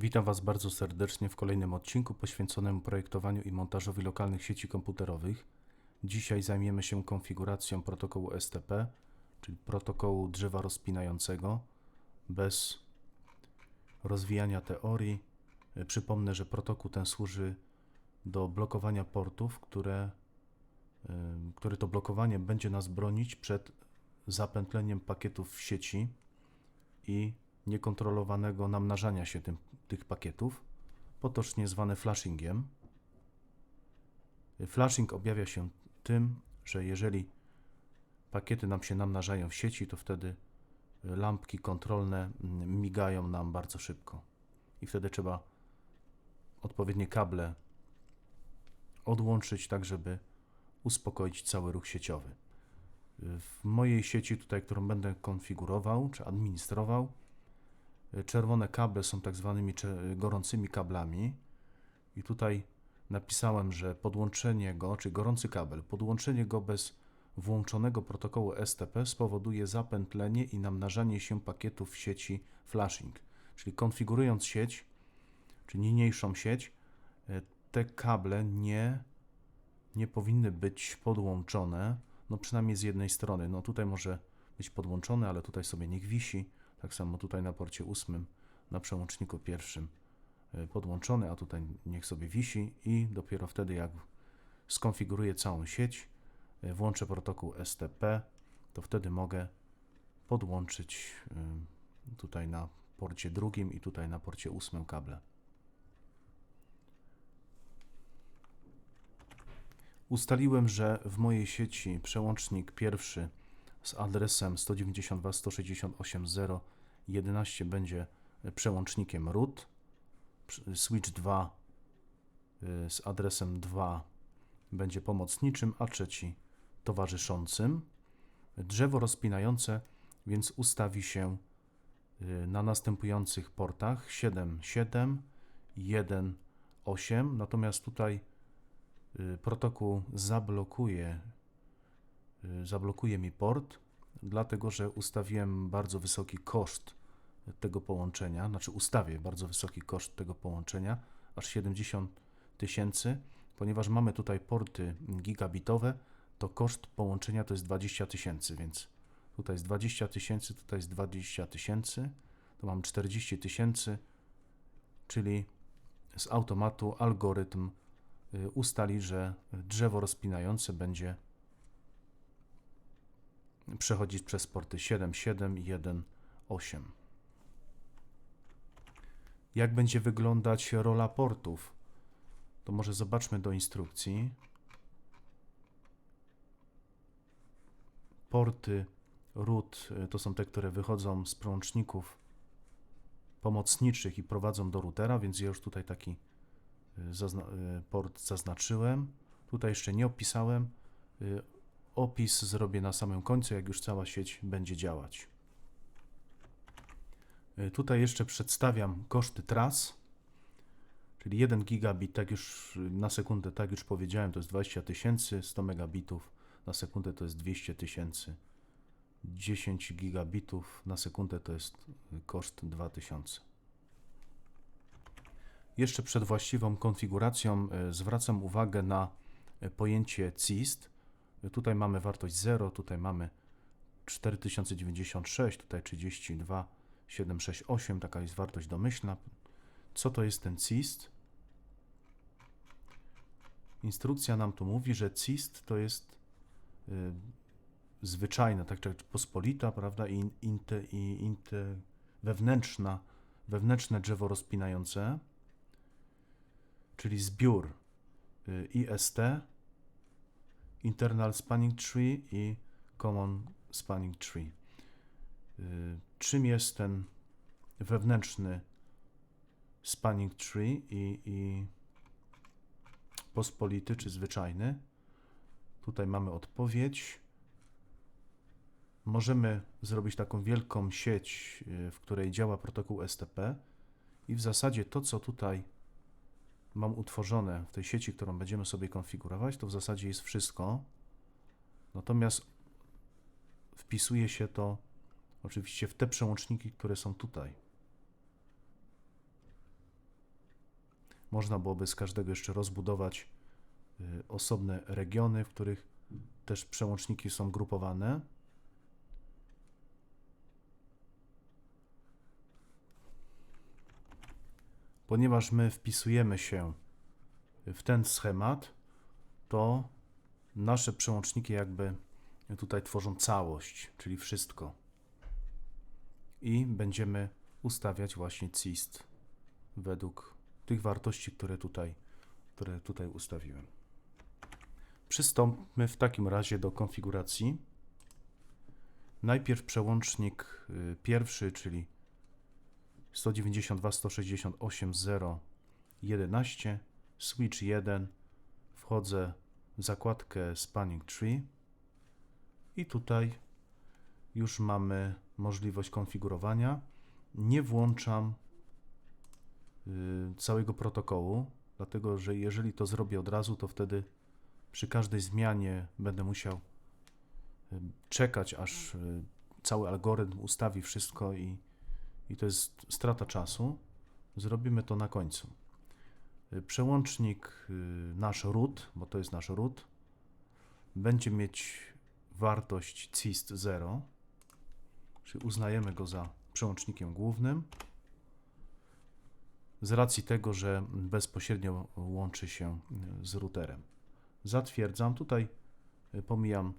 Witam Was bardzo serdecznie w kolejnym odcinku poświęconemu projektowaniu i montażowi lokalnych sieci komputerowych. Dzisiaj zajmiemy się konfiguracją protokołu STP, czyli protokołu drzewa rozpinającego, bez rozwijania teorii. E, Przypomnę, że protokół ten służy do blokowania portów, które, e, które to blokowanie będzie nas bronić przed zapętleniem pakietów w sieci i niekontrolowanego namnażania się tym, tych pakietów, potocznie zwane flashingiem. Flashing objawia się tym, że jeżeli pakiety nam się namnażają w sieci, to wtedy lampki kontrolne mm, migają nam bardzo szybko. I wtedy trzeba odpowiednie kable odłączyć, tak żeby uspokoić cały ruch sieciowy. W mojej sieci, tutaj, którą będę konfigurował czy administrował, czerwone kable są tak zwanymi gorącymi kablami. I tutaj napisałem, że podłączenie go, czy gorący kabel, podłączenie go bez włączonego protokołu STP spowoduje zapętlenie i namnażanie się pakietów w sieci flashing. Czyli konfigurując sieć, czy niniejszą sieć, e, te kable nie, nie powinny być podłączone, no przynajmniej z jednej strony. No tutaj może być podłączone, ale tutaj sobie niech wisi. Tak samo tutaj na porcie ósmym, na przełączniku pierwszym e, podłączony, a tutaj niech sobie wisi i dopiero wtedy jak skonfiguruję całą sieć, e, włączę protokół STP, to wtedy mogę podłączyć e, tutaj na porcie drugim i tutaj na porcie ósmym kable. Ustaliłem, że w mojej sieci przełącznik pierwszy z adresem 192.168.0.11 będzie przełącznikiem root, switch 2 y, z adresem 2 będzie pomocniczym, a trzeci towarzyszącym. Drzewo rozpinające więc ustawi się y, na następujących portach 7.7 i 1.8, natomiast tutaj y, protokół zablokuje zablokuje mi port, dlatego że ustawiłem bardzo wysoki koszt tego połączenia, znaczy ustawię bardzo wysoki koszt tego połączenia, aż 70 tysięcy, ponieważ mamy tutaj porty gigabitowe, to koszt połączenia to jest 20 tysięcy, więc tutaj jest 20 tysięcy, tutaj jest 20 tysięcy, to mam 40 tysięcy, czyli z automatu algorytm y, ustali, że drzewo rozpinające będzie przechodzić przez porty 7, 7 i 1, 8. Jak będzie wyglądać rola portów? To może zobaczmy do instrukcji. Porty root y, to są te, które wychodzą z prączników pomocniczych i prowadzą do routera, więc ja już tutaj taki y, zazna- y, port zaznaczyłem. Tutaj jeszcze nie opisałem. Opis zrobię na samym końcu, jak już cała sieć będzie działać. Y, Tutaj jeszcze przedstawiam koszty tras, czyli 1 gigabit, tak już na sekundę, tak już powiedziałem, to jest 20 tysięcy, 100 megabitów na sekundę to jest 200 tysięcy, 10 gigabitów na sekundę to jest koszt 2000. Jeszcze przed właściwą konfiguracją y, zwracam uwagę na y, pojęcie CIST. Tutaj mamy wartość 0, tutaj mamy 4096, tutaj 32768, taka jest wartość domyślna. Co to jest ten CIST? Instrukcja nam tu mówi, że CIST to jest y, zwyczajna, tak czy pospolita, prawda, i, inte, i inte, wewnętrzna, wewnętrzne drzewo rozpinające, czyli zbiór y, IST, Internal Spanning Tree i Common Spanning Tree. Y, Czym jest ten wewnętrzny Spanning Tree i, i pospolity czy zwyczajny? Tutaj mamy odpowiedź. Możemy zrobić taką wielką sieć, y, w której działa protokół STP i w zasadzie to, co tutaj mam utworzone w tej sieci, którą będziemy sobie konfigurować, to w zasadzie jest wszystko. Natomiast wpisuje się to oczywiście w te przełączniki, które są tutaj. Można byłoby z każdego jeszcze rozbudować y, osobne regiony, w których też przełączniki są grupowane. Ponieważ my wpisujemy się w ten schemat, to nasze przełączniki jakby tutaj tworzą całość, czyli wszystko. I będziemy ustawiać właśnie CIST według tych wartości, które tutaj, które tutaj ustawiłem. Przystąpmy w takim razie do konfiguracji. Najpierw przełącznik y, pierwszy, czyli 192.168.0.11, switch 1, wchodzę w zakładkę spanning tree. I tutaj już mamy możliwość konfigurowania. Nie włączam y, całego protokołu, dlatego że jeżeli to zrobię od razu, to wtedy przy każdej zmianie będę musiał y, czekać, aż y, cały algorytm ustawi wszystko i, i to jest strata czasu. Zrobimy to na końcu. Y, Przełącznik y, nasz root, bo to jest nasz root, będzie mieć wartość CIST 0, czyli uznajemy go za przełącznikiem głównym. Z racji tego, że bezpośrednio łączy się y, z routerem. Zatwierdzam. Tutaj pomijam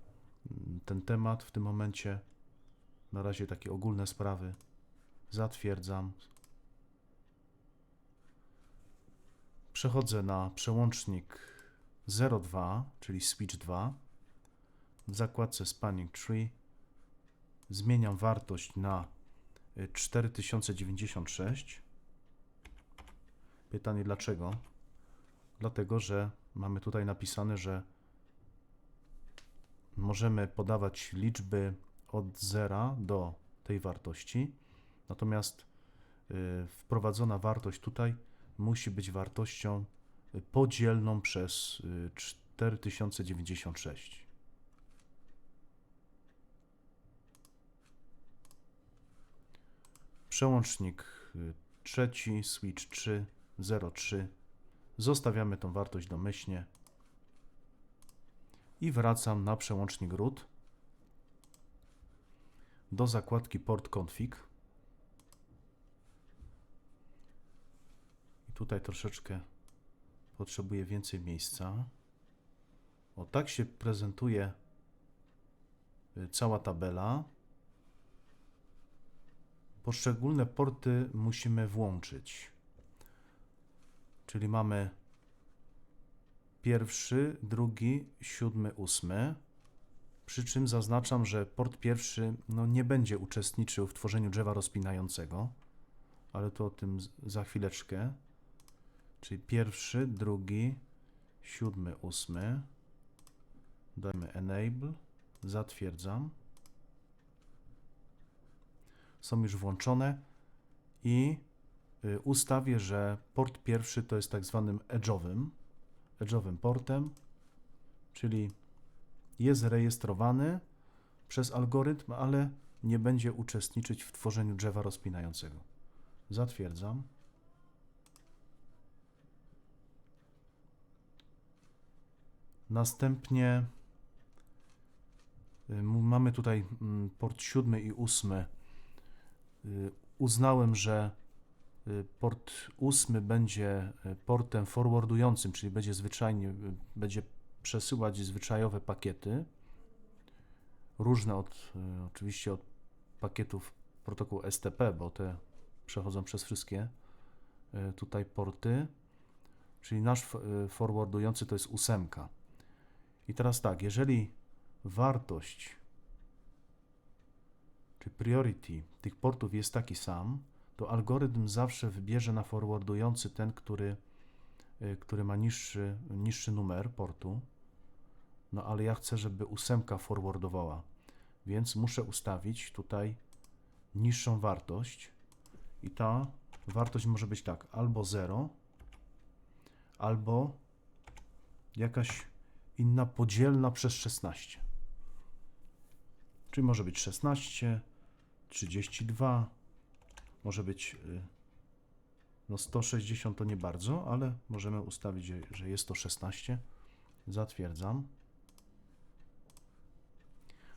ten temat w tym momencie. Na razie takie ogólne sprawy. Zatwierdzam. Przechodzę na przełącznik 02, czyli switch 2. W zakładce spanning tree zmieniam wartość na y, 4096. Pytanie dlaczego? Dlatego, że mamy tutaj napisane, że możemy podawać liczby od 0 do tej wartości. Natomiast y, wprowadzona wartość tutaj musi być wartością y, podzielną przez y, 4096. Przełącznik y, trzeci, switch 3, 03. Zostawiamy tą wartość domyślnie i wracam na przełącznik root do zakładki port config. Tutaj troszeczkę potrzebuję więcej miejsca. O, tak się prezentuje y, cała tabela. Poszczególne porty musimy włączyć. Czyli mamy pierwszy, drugi, siódmy, ósmy. Przy czym zaznaczam, że port pierwszy no, nie będzie uczestniczył w tworzeniu drzewa rozpinającego, ale to o tym za chwileczkę. Czyli pierwszy, drugi, siódmy, ósmy. Dajmy enable, zatwierdzam. Są już włączone i y, ustawię, że port pierwszy to jest tak zwanym edge'owym, edge'owym portem, czyli jest rejestrowany przez algorytm, ale nie będzie uczestniczyć w tworzeniu drzewa rozpinającego. Zatwierdzam. Następnie y, mamy tutaj mm, port siódmy i ósmy. Y, Uznałem, że y, port ósmy będzie portem forwardującym, czyli będzie zwyczajnie, będzie przesyłać zwyczajowe pakiety, różne od, oczywiście od pakietów protokołu STP, bo te przechodzą przez wszystkie tutaj porty, czyli nasz forwardujący to jest ósemka. I teraz tak, jeżeli wartość czy priority tych portów jest taki sam, to algorytm zawsze wybierze na forwardujący ten, który, y, który ma niższy, niższy numer portu. No ale ja chcę, żeby ósemka forwardowała, więc muszę ustawić tutaj niższą wartość i ta wartość może być tak, albo 0, albo jakaś inna podzielna przez 16. Czyli może być 16, 32, może być y, No 160 to nie bardzo, ale możemy ustawić, że- jest to 16. Zatwierdzam.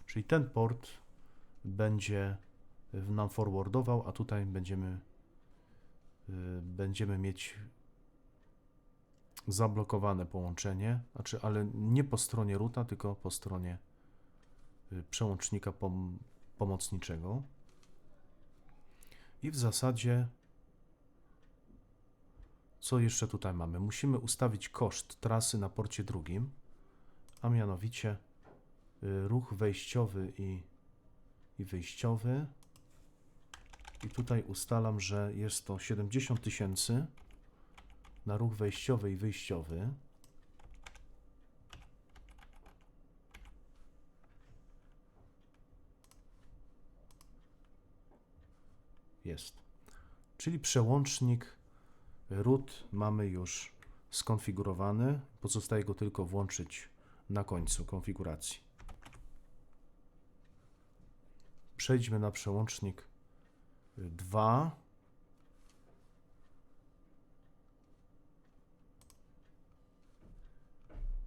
Czyli ten port będzie y, nam forwardował, a tutaj będziemy y, będziemy mieć zablokowane połączenie, znaczy, ale nie po stronie ruta, tylko po stronie y, przełącznika pom- pomocniczego. I w zasadzie co jeszcze tutaj mamy? Musimy ustawić koszt trasy na porcie drugim, a mianowicie y, ruch wejściowy i, i wyjściowy. I tutaj ustalam, że jest to 70 tysięcy na ruch wejściowy i wyjściowy. Jest. Czyli przełącznik root mamy już skonfigurowany. Pozostaje go tylko włączyć na końcu konfiguracji. Przejdźmy na przełącznik 2.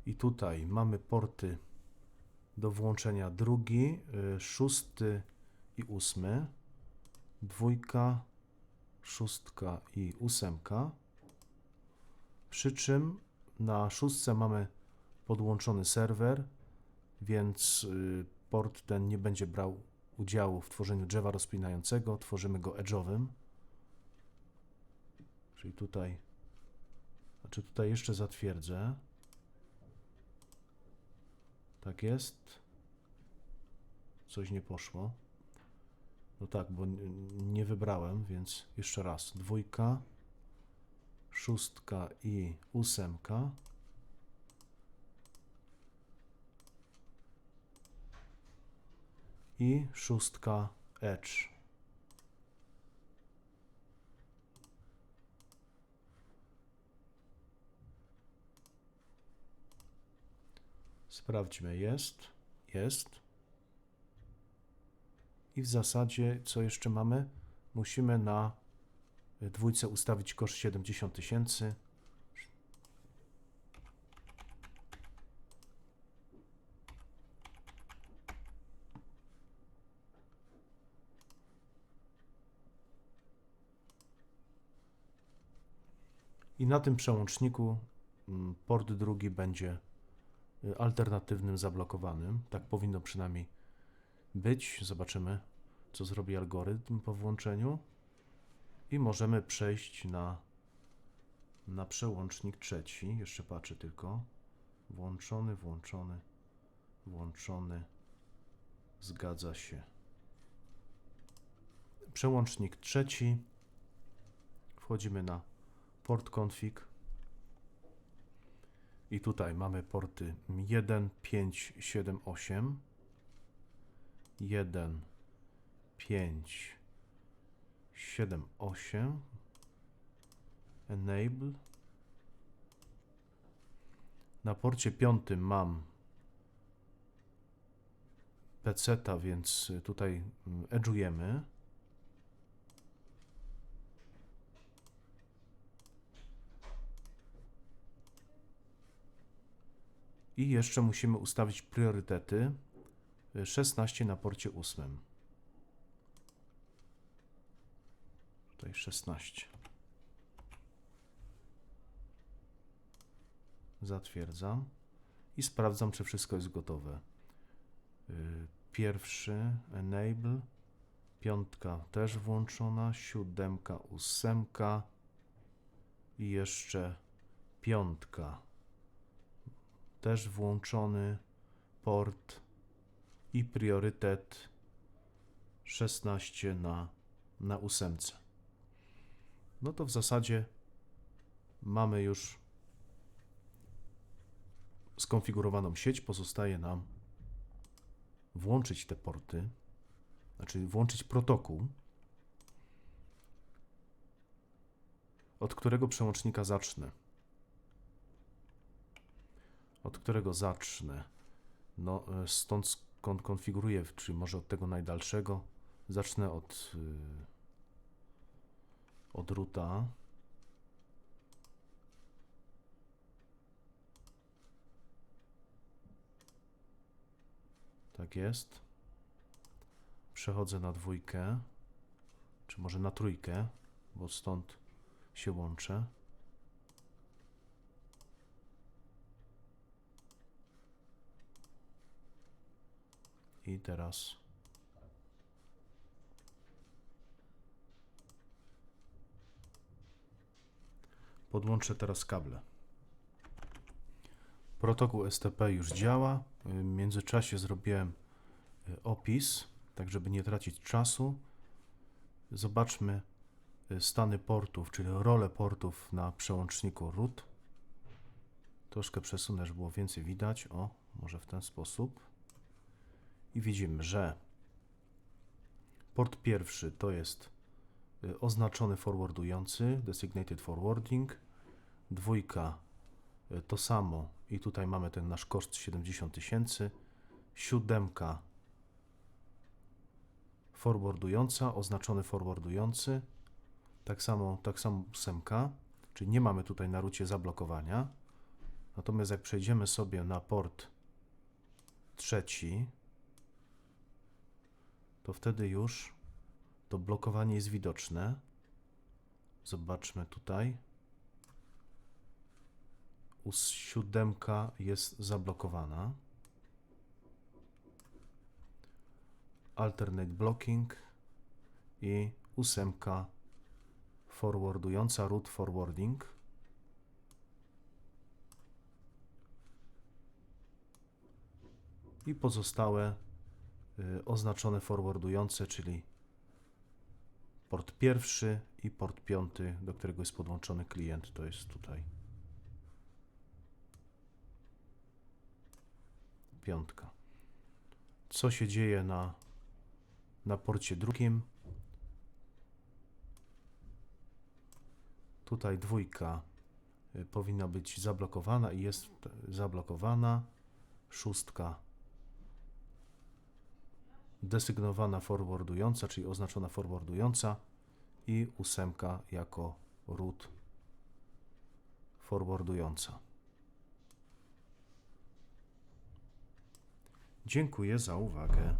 I tutaj mamy porty do włączenia drugi, y, szósty i ósmy, dwójka, szóstka i ósemka. Przy czym na szóstce mamy podłączony serwer, więc y, port ten nie będzie brał udziału w tworzeniu drzewa rozpinającego. Tworzymy go edge'owym. Czyli tutaj, znaczy tutaj jeszcze zatwierdzę. Tak jest. Coś nie poszło. No tak, bo nie wybrałem, więc jeszcze raz. Dwójka, szóstka i ósemka. I szóstka edge. Sprawdźmy, jest, jest. I w zasadzie, co jeszcze mamy? Musimy na dwójce ustawić koszt 70 tysięcy. I na tym przełączniku mm, port drugi będzie alternatywnym zablokowanym. Tak powinno przynajmniej być. Zobaczymy, co zrobi algorytm po włączeniu. I możemy przejść na, na przełącznik trzeci. Jeszcze patrzę tylko. Włączony, włączony, włączony. Zgadza się. Przełącznik trzeci. Wchodzimy na port config. I tutaj mamy porty 1, 5, 7, 8. 1, 5, 7, 8. Enable. Na porcie piątym mam peceta, więc tutaj mm, edge'ujemy. I jeszcze musimy ustawić priorytety. y, 16 na porcie 8. Tutaj 16. Zatwierdzam i sprawdzam, czy wszystko jest gotowe. Y, Pierwszy enable, piątka też włączona, siódemka, ósemka i jeszcze piątka też włączony port i priorytet 16 na, na ósemce. No to w zasadzie mamy już skonfigurowaną sieć. Pozostaje nam włączyć te porty, znaczy włączyć protokół, od którego przełącznika zacznę od którego zacznę? No, e, stąd skąd konfiguruję, czyli może od tego najdalszego. Zacznę od, e, od ruta. Tak jest. Przechodzę na dwójkę, czy może na trójkę, bo stąd się łączę. I teraz podłączę teraz kable. Protokół STP już działa. W międzyczasie zrobiłem y, opis, tak żeby nie tracić czasu. Zobaczmy y, stany portów, czyli rolę portów na przełączniku root. Troszkę przesunę, żeby było więcej widać. O, może w ten sposób. I widzimy, że port pierwszy to jest y, oznaczony forwardujący, designated forwarding. Dwójka y, to samo i tutaj mamy ten nasz koszt 70 tysięcy. Siódemka forwardująca, oznaczony forwardujący. Tak samo, tak samo ósemka, czyli nie mamy tutaj na rucie zablokowania. Natomiast jak przejdziemy sobie na port trzeci, to wtedy już to blokowanie jest widoczne. Zobaczmy tutaj. US siódemka jest zablokowana. Alternate blocking i ósemka forwardująca root forwarding. I pozostałe oznaczone forwardujące, czyli port pierwszy i port piąty, do którego jest podłączony klient, to jest tutaj piątka. Co się dzieje na, na porcie drugim? Tutaj dwójka y, powinna być zablokowana i jest zablokowana. Szóstka desygnowana forwardująca, czyli oznaczona forwardująca i ósemka jako root forwardująca. Dziękuję za uwagę.